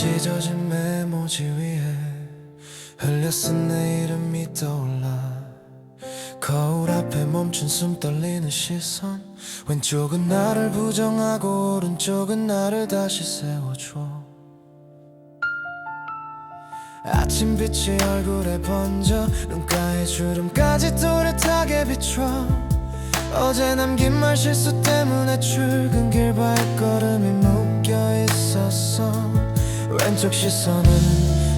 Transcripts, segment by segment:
찢어진 메모지 위에 쓴내 이름이 떠올라. 거울 앞에 멈춘 숨 떨리는 시선. 왼쪽은 나를 부정하고 오른쪽은 나를 다시 세워줘. 아침빛이 얼굴에 번져 눈가에 주름까지 또렷하게 비춰. 어제 남긴 말 실수 때문에 출근길 발걸음이 묶여 있었어 왼쪽 시선은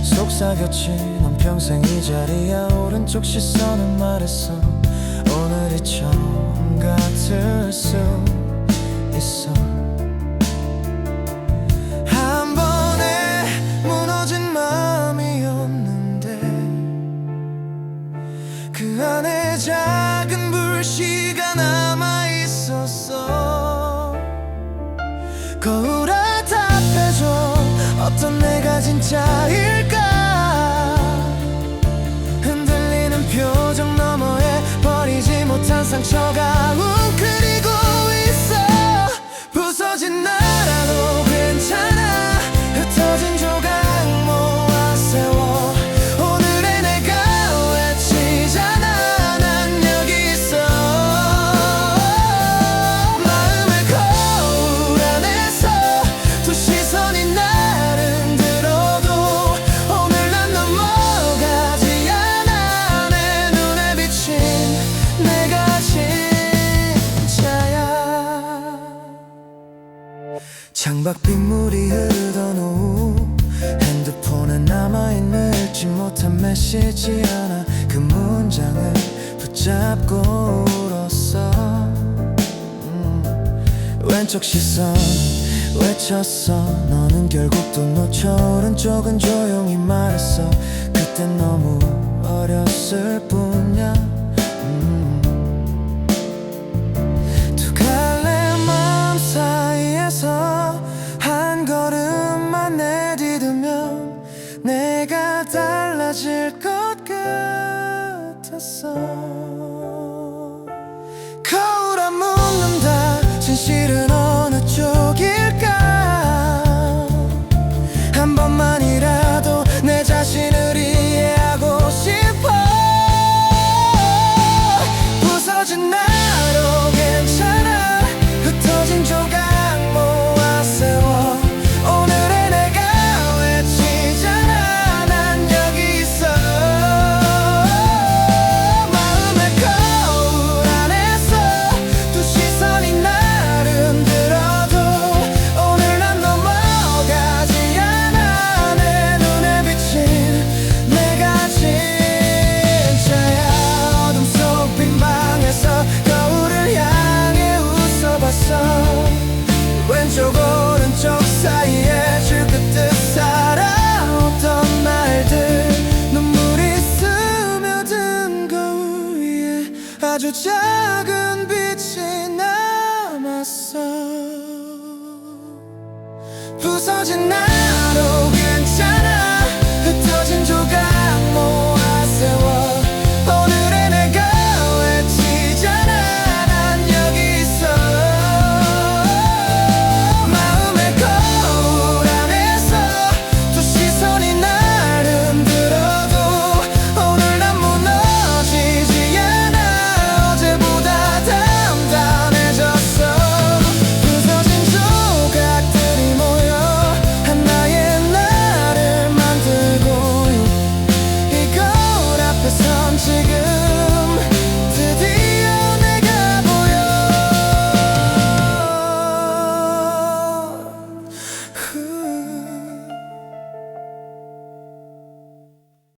속삭였지 넌 평생 이 자리야 오른쪽 시선은 말했어. 오늘이 처음 같을 수 창밖 빗물이 흐르던 오후 핸드폰에 남아있는 읽지 못한 메시지 하나 그 문장을 붙잡고 울었어. 음, 왼쪽 시선 외쳤어. 너는 결국 또 놓쳐 오른쪽은 조용히 말했어. 그땐 너무 어렸을 뿐 같 아주 작은 빛이 남았어. 부서진 나로